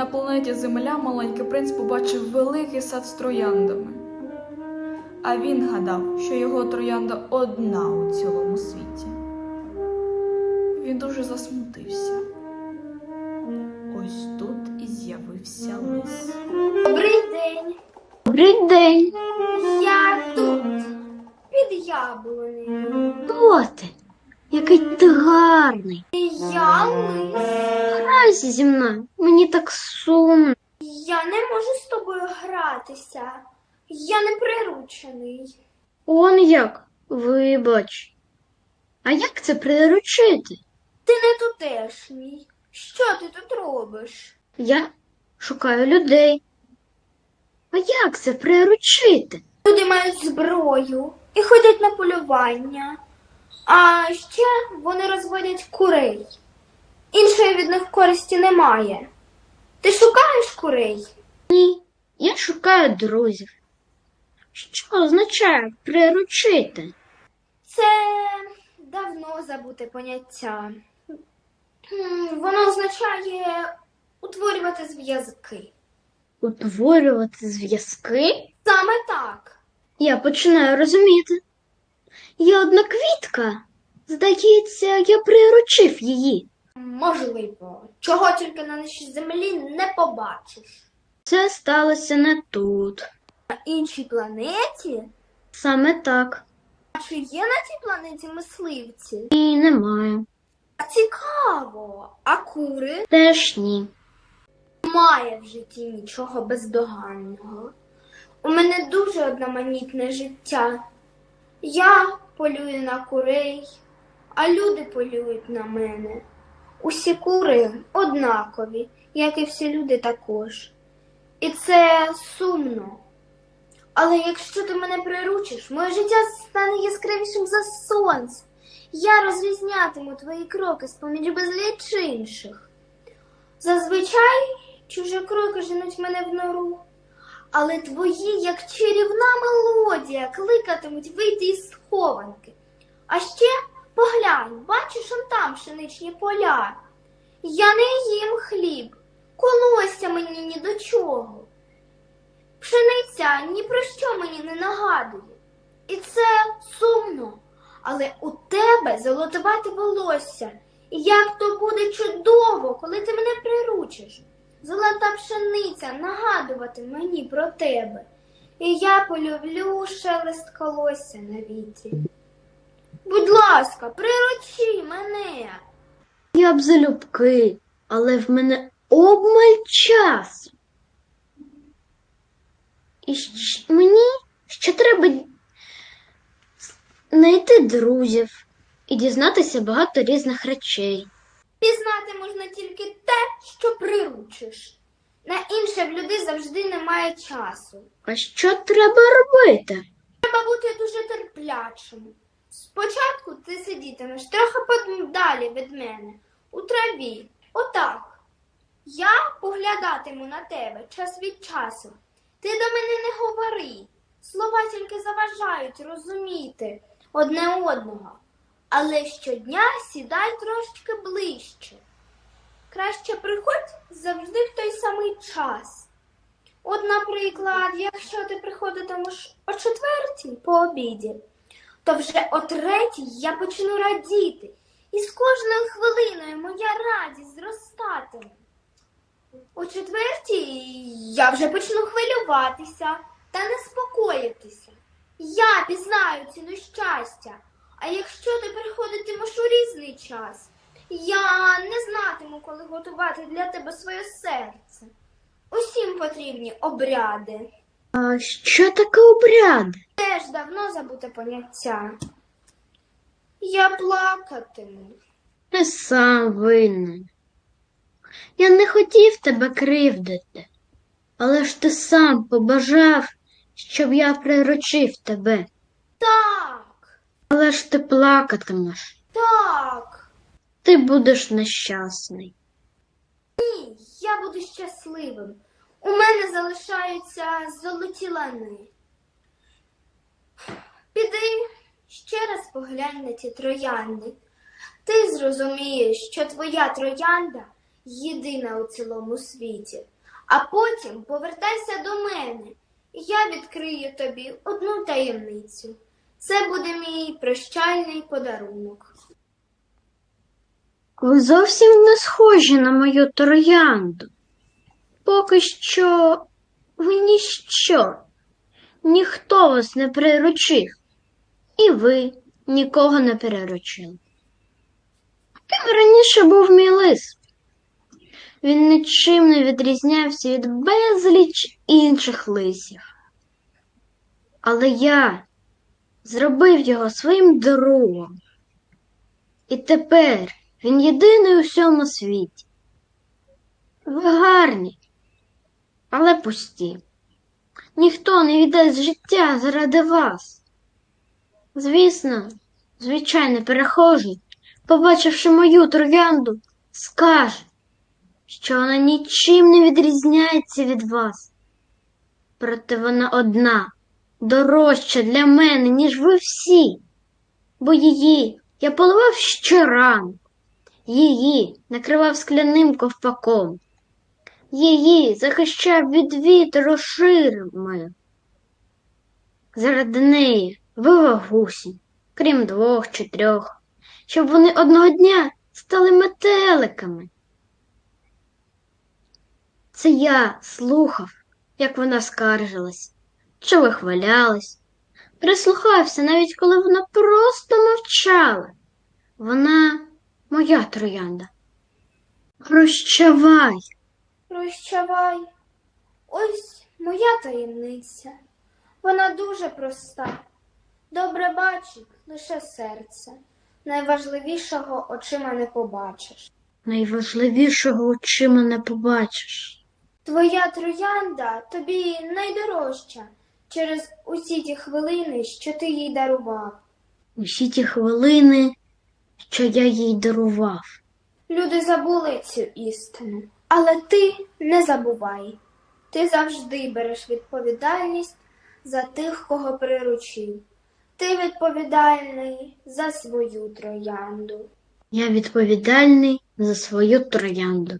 На планеті Земля маленький принц побачив великий сад з трояндами. А він гадав, що його троянда одна у цілому світі. Він дуже засмутився. Ось тут і з'явився лис. Добрий день. Добрий день. Я тут. Під яблунею. Хто ти? Який ти гарний. Я лис. Грайся зі мною. Мені так сумно. Я не можу з тобою гратися. Я не приручений. Он як? Вибач. А як це приручити? Ти не тутешній. Що ти тут робиш? Я шукаю людей. А як це приручити? Люди мають зброю і ходять на полювання. А ще вони розводять курей. Іншої від них користі немає. Ти шукаєш курей? Ні, я шукаю друзів. Що означає приручити? Це давно забуте поняття. Воно означає утворювати зв'язки. Утворювати зв'язки? Саме так. Я починаю розуміти. Є одна квітка. Здається, я приручив її. Можливо, чого тільки на нашій землі не побачиш. Це сталося не тут. На іншій планеті? Саме так. А чи є на цій планеті мисливці? І немає. А Цікаво. А кури? Теж ні. Немає в житті нічого бездоганного. У мене дуже одноманітне життя. Я полюю на курей, а люди полюють на мене. Усі кури однакові, як і всі люди також. І це сумно. Але якщо ти мене приручиш, моє життя стане яскравішим за сонце. Я розрізнятиму твої кроки з-поміж безліч інших. Зазвичай чужі кроки женуть мене в нору, але твої, як чарівна мелодія, кликатимуть вийти із схованки. А ще поглянь, бачиш он там пшеничні поля. Я не їм хліб, колося мені ні до чого. Пшениця ні про що мені не нагадує. І це сумно. Але у тебе золотувате волосся. І як то буде чудово, коли ти мене приручиш. Золота пшениця нагадувати мені про тебе. І я полюблю шелест колосся на вітрі. Будь ласка, приручи мене. Я б залюбки, але в мене обмаль часу. І мені ще треба знайти друзів і дізнатися багато різних речей. Пізнати можна тільки те, що приручиш. На інше в людей завжди немає часу. А що треба робити? Треба бути дуже терплячим. Спочатку ти сидітимеш трохи подалі від мене, у траві, отак. Я поглядатиму на тебе час від часу. Ти до мене не говори. Слова тільки заважають розуміти одне одного. Але щодня сідай трошки ближче. Краще приходь завжди в той самий час. От, наприклад, якщо ти приходитимеш о четвертій по обіді, то вже о третій я почну радіти, і з кожною хвилиною моя радість зростатиме. О четвертій я вже почну хвилюватися та неспокоїтися. Я пізнаю ціну щастя. А якщо ти приходитимеш у різний час, я не знатиму, коли готувати для тебе своє серце. Усім потрібні обряди. А що таке обряди? Теж давно забуте поняття. Я плакатиму. Ти сам винен. Я не хотів тебе кривдити, але ж ти сам побажав, щоб я приручив тебе. Так, Але ж ти плакатимеш, так. ти будеш нещасний. Ні, я буду щасливим. У мене залишаються золоті лани. Піди ще раз поглянь на ті троянди. Ти зрозумієш, що твоя троянда єдина у цілому світі. А потім повертайся до мене, і я відкрию тобі одну таємницю. Це буде мій прощальний подарунок. Ви зовсім не схожі на мою троянду. Поки що ви ніщо. Ніхто вас не приручив, і ви нікого не переручили. Ким раніше був мій лис. Він нічим не відрізнявся від безліч інших лисів. Але я зробив його своїм другом. І тепер він єдиний у всьому світі. Ви гарні, але пусті. Ніхто не віддасть життя заради вас. Звісно, звичайний перехожий, побачивши мою троянду, скаже, що вона нічим не відрізняється від вас. Проте вона одна, дорожча для мене, ніж ви всі, бо її я поливав щоранку, її накривав скляним ковпаком, її захищав від вітру ширмою. Заради неї вивав гусінь, крім двох чи трьох, щоб вони одного дня стали метеликами. Це я слухав, як вона скаржилась, чи вихвалялась, прислухався, навіть коли вона просто мовчала. Вона моя троянда. Прощавай. Прощавай. Ось моя таємниця. Вона дуже проста. Добре бачить лише серце. Найважливішого очима не побачиш. Найважливішого очима не побачиш. Твоя троянда тобі найдорожча через усі ті хвилини, що ти їй дарував. Усі ті хвилини, що я їй дарував. Люди забули цю істину, але ти не забувай. Ти завжди береш відповідальність за тих, кого приручив. Ти відповідальний за свою троянду. Я відповідальний за свою троянду.